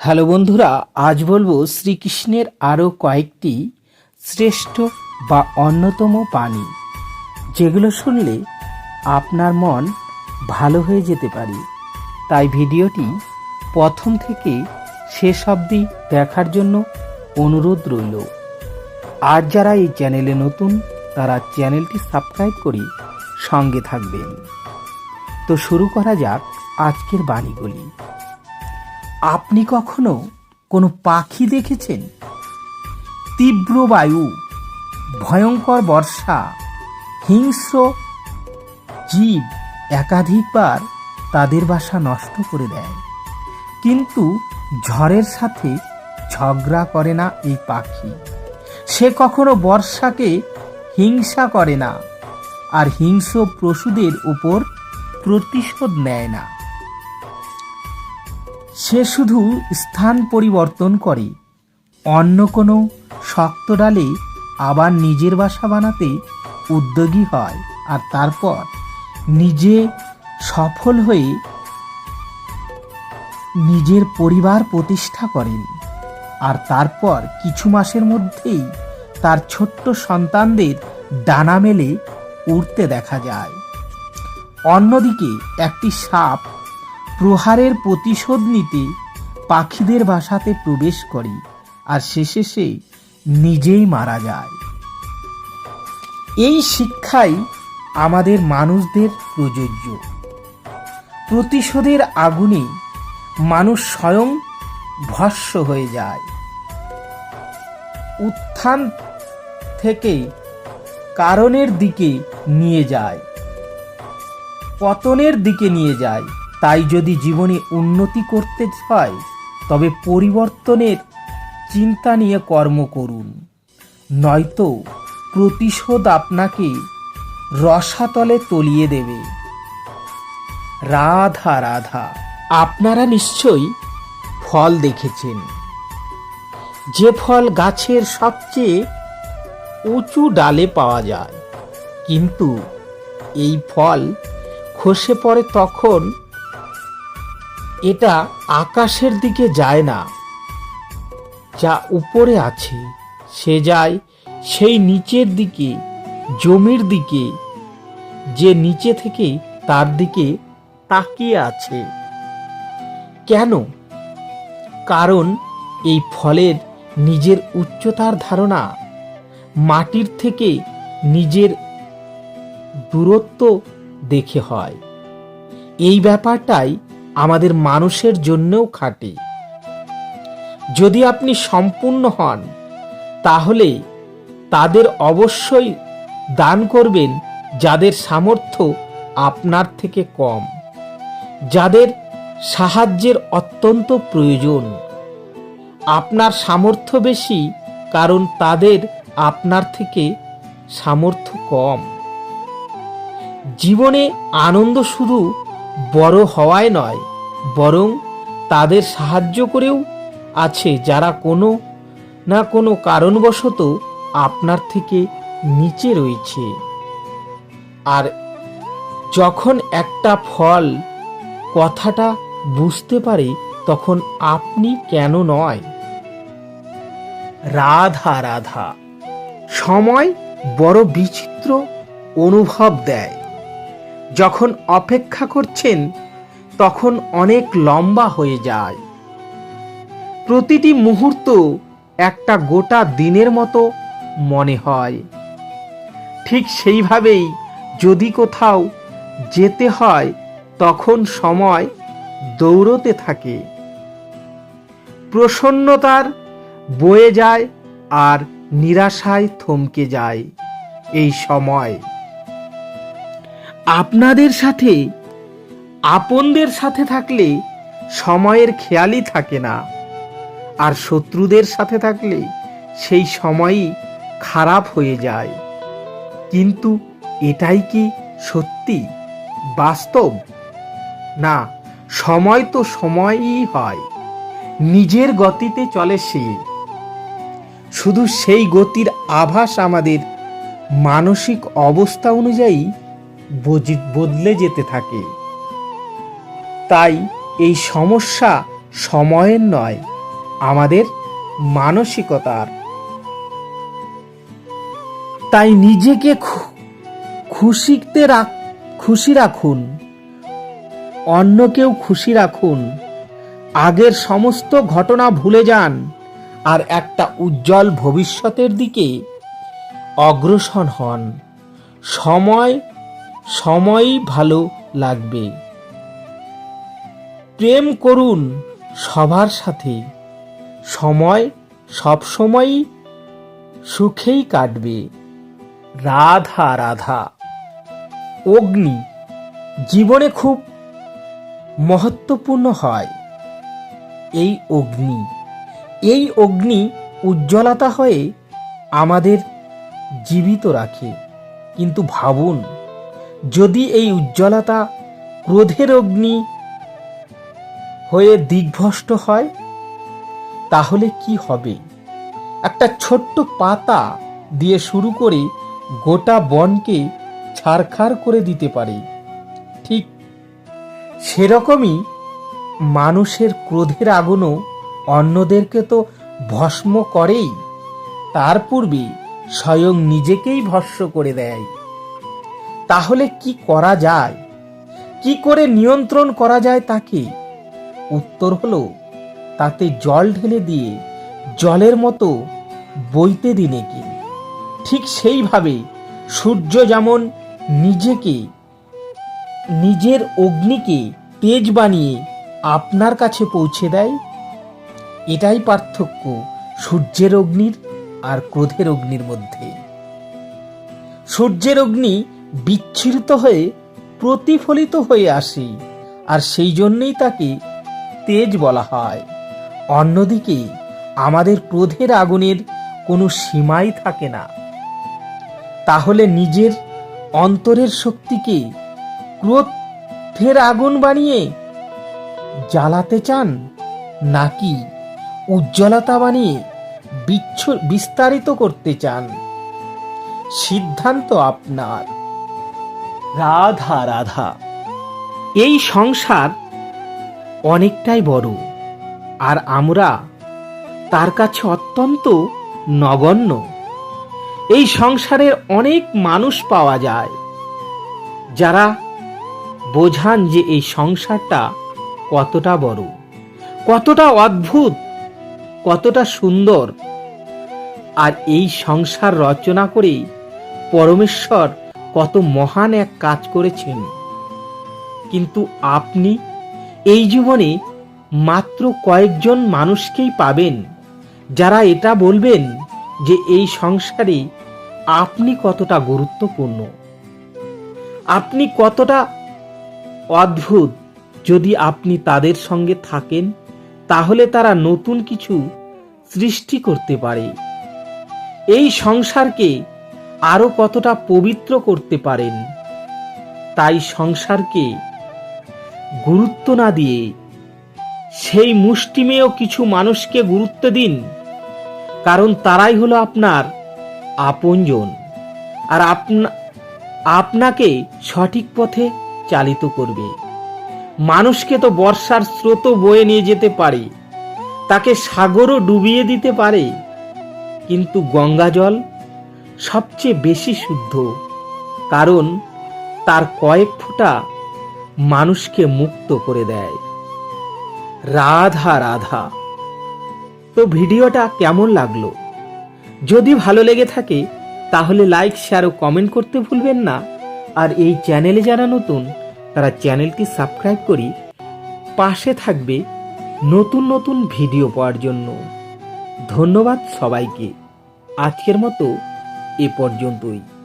Hello বন্ধুরা, আজ বলব শ্রীকৃষ্ণের আরও কয়েকটি শ্রেষ্ঠ বা অন্যতম বাণী, যেগুলো শুনলে আপনার মন ভালো হয়ে যেতে পারে। তাই ভিডিওটি প্রথম থেকে শেষ অবধি দেখার জন্য অনুরোধ রইল। আর যারা এই চ্যানেলে নতুন, তারা চ্যানেলটি সাবস্ক্রাইব করে সঙ্গে থাকবেন। তো শুরু করা যাক আজকের বাণীগুলি। আপনি কখনো কোনো পাখি দেখেছেন? তীব্র বায়ু, ভয়ঙ্কর বর্ষা, হিংস্র জীব একাধিকবার তাদের বাসা নষ্ট করে দেয়। কিন্তু ঝড়ের সাথে ঝগড়া করে না এই পাখি। সে কখনো বর্ষাকে হিংসা করে না আর হিংস্র পশুদের উপর প্রতিশোধ নেয় না। সে শুধু স্থান পরিবর্তন করে। অন্য কোনো শক্ত ডালে আবার নিজের বাসা বানাতে উদ্যোগী হয় আর তারপর নিজে সফল হয়ে নিজের পরিবার প্রতিষ্ঠা করেন। আর তারপর কিছু মাসের মধ্যেই তার ছোট্ট সন্তানদের ডানা মেলে উড়তে দেখা যায়। অন্যদিকে একটি সাপ প্রহারের প্রতিশোধ নিতে পাখিদের বাসাতে প্রবেশ করে আর শেষে সে নিজেই মারা যায়। এই শিক্ষাই আমাদের মানুষদের প্রযোজ্য। প্রতিশোধের আগুনে মানুষ স্বয়ং ভস্য হয়ে যায়। উত্থান থেকে কারণের দিকে নিয়ে যায়, পতনের দিকে নিয়ে যায়। তাই যদি জীবনে উন্নতি করতে হয়, তবে পরিবর্তনের চিন্তা নিয়ে কর্ম করুন। নয়তো প্রতিশোধ আপনাকে রসাতলে তলিয়ে দেবে। রাধা রাধা, আপনারা নিশ্চয়ই ফল দেখেছেন। যে ফল গাছের সবচেয়ে উঁচু ডালে পাওয়া যায়, কিন্তু এই ফল খসে পড়ে তখন এটা আকাশের দিকে যায় না। যা উপরে আছে, সে যায় সেই নিচের দিকে, জমির দিকে। যে নিচে থেকে তার দিকে তাকিয়ে আছে। কেন? কারণ এই ফলের নিজের উচ্চতার ধারণা, মাটির থেকে নিজের দূরত্ব দেখে হয়। এই ব্যাপারটাই আমাদের মানুষের জন্যও খাটে। যদি আপনি সম্পূর্ণ হন, তাহলে তাদের অবশ্যই দান করবেন যাদের সামর্থ্য আপনার থেকে কম, যাদের সাহায্যের অত্যন্ত প্রয়োজন। আপনার সামর্থ্য বেশি, কারণ তাদের আপনার থেকে সামর্থ্য কম। জীবনে আনন্দ শুধু বড় হওয়ায় নয়, বরং তাদের সাহায্য করেও আছে যারা কোনো না কোনো কারণবশত আপনার থেকে নিচে রয়েছে। আর যখন একটা ফল কথাটা বুঝতে পারে, তখন আপনি কেন নয়? রাধা রাধা। সময় বড় বিচিত্র অনুভব দেয়। যখন অপেক্ষা করছেন, তখন অনেক লম্বা হয়ে যায়। প্রতিটি মুহূর্ত একটা গোটা দিনের মতো মনে হয়। ঠিক সেইভাবেই যদি কোথাও যেতে হয়, তখন সময় দৌড়তে থাকে। প্রসন্নতার বয়ে যায় আর নিরাশায় থমকে যায় এই সময়। আপনাদের সাথে, আপনদের সাথে থাকলে সময়ের খেয়ালই থাকে না। আর শত্রুদের সাথে থাকলে সেই সময়ই খারাপ হয়ে যায়। কিন্তু এটাই কি সত্যি? বাস্তব? না, সময় তো সময়ই হয়। নিজের গতিতে চলে সে। শুধু সেই গতির আভাস আমাদের মানসিক অবস্থা অনুযায়ী বদলে যেতে থাকে। তাই এই সমস্যা সময়ের নয়, আমাদের মানসিকতার। তাই নিজেকে খুশিতে রাখ, খুশি রাখুন। অন্যকেও খুশি রাখুন। আগের সমস্ত ঘটনা ভুলে যান আর একটা উজ্জ্বল ভবিষ্যতের দিকে অগ্রসর হন। সময় সময়ই ভালো লাগবে। প্রেম করুন সবার সাথে। সময় সবসময়ই সুখেই কাটবে। রাধা রাধা। অগ্নি জীবনে খুব মহত্বপূর্ণ হয়। এই অগ্নি এই অগ্নি উজ্জ্বলতা হয়ে আমাদের জীবিত রাখে। কিন্তু ভাবুন যদি এই উজ্জ্বলতা ক্রোধের অগ্নি হয়ে দিগ্ভ্রষ্ট হয়, তাহলে কি হবে? একটা ছোট্ট পাতা দিয়ে শুরু করে গোটা বনকে ছারখার করে দিতে পারে। ঠিক সেরকমই মানুষের ক্রোধের আগুনও অন্যদেরকে তো ভস্ম করেই। তার পূর্বে স্বয়ং নিজেকেই ভস্ম করে দেয়। তাহলে কি করা যায়? কি করে নিয়ন্ত্রণ করা যায় তাকে? উত্তর হলো, তাতে জল ঢেলে দিয়ে জলের মতো বইতে দিনে কি ঠিক সেইভাবে সূর্য যেমন নিজেকে, নিজের অগ্নিকে তেজ বানিয়ে আপনার কাছে পৌঁছে দেয়, এটাই পার্থক্য সূর্যের অগ্নির আর ক্রোধের অগ্নির মধ্যে। সূর্যের অগ্নি বিচ্ছিরিত হয়ে প্রতিফলিত হয়ে আসে, আর সেই জন্যেই তাকে তেজ বলা হয়। অন্যদিকে, আমাদের ক্রোধের আগুনের কোনো সীমাই থাকে না। তাহলে নিজের অন্তরের শক্তিকে ক্রোধের আগুন বানিয়ে জ্বালাতে চান, নাকি উজ্জ্বলতা বানিয়ে বিচ্ছ, বিস্তারিত করতে চান? সিদ্ধান্ত আপনার। রাধা রাধা। এই সংসার অনেকটাই বড়, আর আমরা তার কাছে অত্যন্ত নগণ্য। এই সংসারের অনেক মানুষ পাওয়া যায়, যারা বোঝান যে এই সংসারটা কতটা বড়, কতটা অদ্ভুত, কতটা সুন্দর। আর এই সংসার রচনা করে পরমেশ্বর কত মহান এক কাজ করেছেন। কিন্তু আপনি এই জীবনে মাত্র কয়েকজন মানুষকেই পাবেন, যারা এটা বলবেন যে এই সংসারে আপনি কতটা গুরুত্বপূর্ণ। আপনি কতটা অদ্ভুত যদি আপনি তাদের সঙ্গে থাকেন, তাহলে তারা নতুন কিছু সৃষ্টি করতে পারে। এই সংসারকে আরও কতটা পবিত্র করতে পারেন, তাই সংসারকে গুরুত্ব না দিয়ে সেই মুষ্টিমেয় কিছু মানুষকে গুরুত্ব দিন, কারণ তারাই হলো আপনার আপনজন আর আপনা, আপনাকে সঠিক পথে চালিত করবে। মানুষকে তো বর্ষার স্রোত বয়ে নিয়ে যেতে পারে, তাকে সাগরও ডুবিয়ে দিতে পারে, কিন্তু গঙ্গা জল সবচেয়ে বেশি শুদ্ধ, কারণ তার কয়েক ফোঁটা মানুষকে মুক্ত করে দেয়। রাধা রাধা। তো ভিডিওটা কেমন লাগল? যদি ভালো লেগে থাকে, তাহলে লাইক শেয়ার ও কমেন্ট করতে ভুলবেন না। আর এই চ্যানেলে যারা নতুন, তারা চ্যানেলটি সাবস্ক্রাইব করি পাশে থাকবে নতুন নতুন ভিডিও পাওয়ার জন্য। ধন্যবাদ সবাইকে। আজকের মতো এ পর্যন্তই।